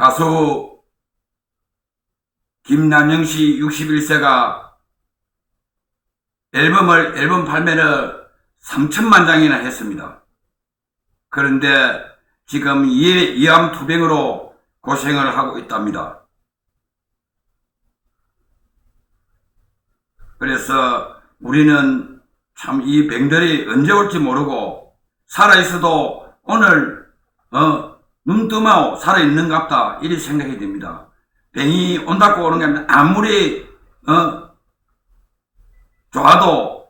가수 김남영 씨 61세가 앨범을 앨범 발매를 3천만 장이나 했습니다. 그런데 지금 이, 이암 투병으로 고생을 하고 있답니다. 그래서 우리는 참 이 병들이 언제 올지 모르고 살아있어도 오늘 어, 눈 뜨면 살아있는갑다 이렇게 생각이 됩니다. 병이 온다고 오는 게 아니라 아무리 어, 좋아도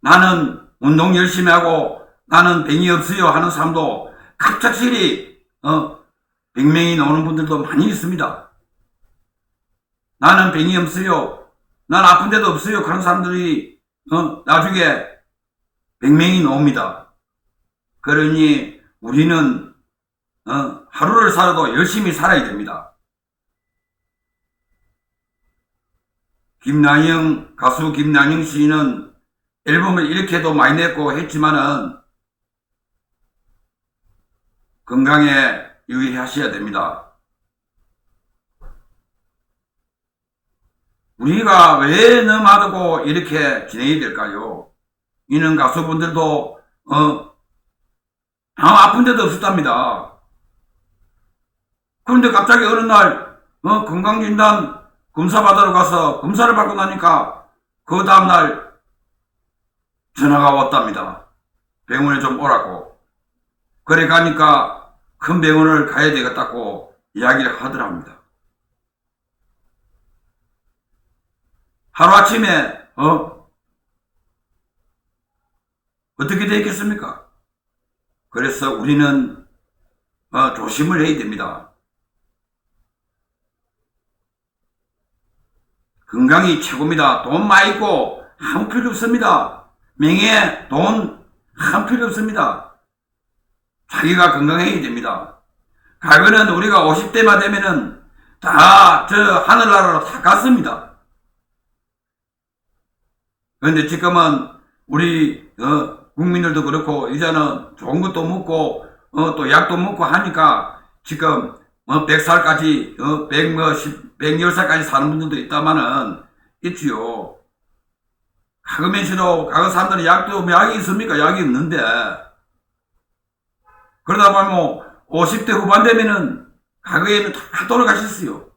나는 운동 열심히 하고 나는 병이 없어요 하는 사람도 갑작스레 어, 병명이 나오는 분들도 많이 있습니다. 나는 병이 없어요. 난 아픈 데도 없어요. 하는 사람들이 어, 나중에 병명이 나옵니다. 그러니 우리는 어, 하루를 살아도 열심히 살아야 됩니다. 김남영 가수 김남영 씨는 앨범을 이렇게도 많이 냈고 했지만은 건강에 유의하셔야 됩니다. 우리가 왜 너마다고 이렇게 진행이 될까요? 이는 가수분들도 어 아무 아픈 데도 없었답니다. 그런데 갑자기 어느 날 어, 건강진단 검사 받으러 가서 검사를 받고 나니까 그 다음날 전화가 왔답니다. 병원에 좀 오라고. 그래 가니까 큰 병원을 가야 되겠다고 이야기를 하더랍니다. 하루아침에 어? 어떻게 되겠습니까? 그래서 우리는 어, 조심을 해야 됩니다. 건강이 최고입니다. 돈 많이 있고 한 필요 없습니다. 명예, 돈 한 필요 없습니다. 자기가 건강해야 됩니다. 과거는 우리가 50대만 되면은 다 저 하늘나라로 다 갔습니다. 그런데 지금은 우리 어, 국민들도 그렇고 이제는 좋은 것도 먹고 어, 또 약도 먹고 하니까 지금 어, 100살까지 어, 100, 뭐, 10, 110살까지 사는 분들도 있다마는 있지요. 가금면시도 가그 사람들은 약도 뭐 약이 있습니까? 약이 없는데 그러다 보면 뭐 50대 후반 되면은 가그에는 다 돌아가셨어요.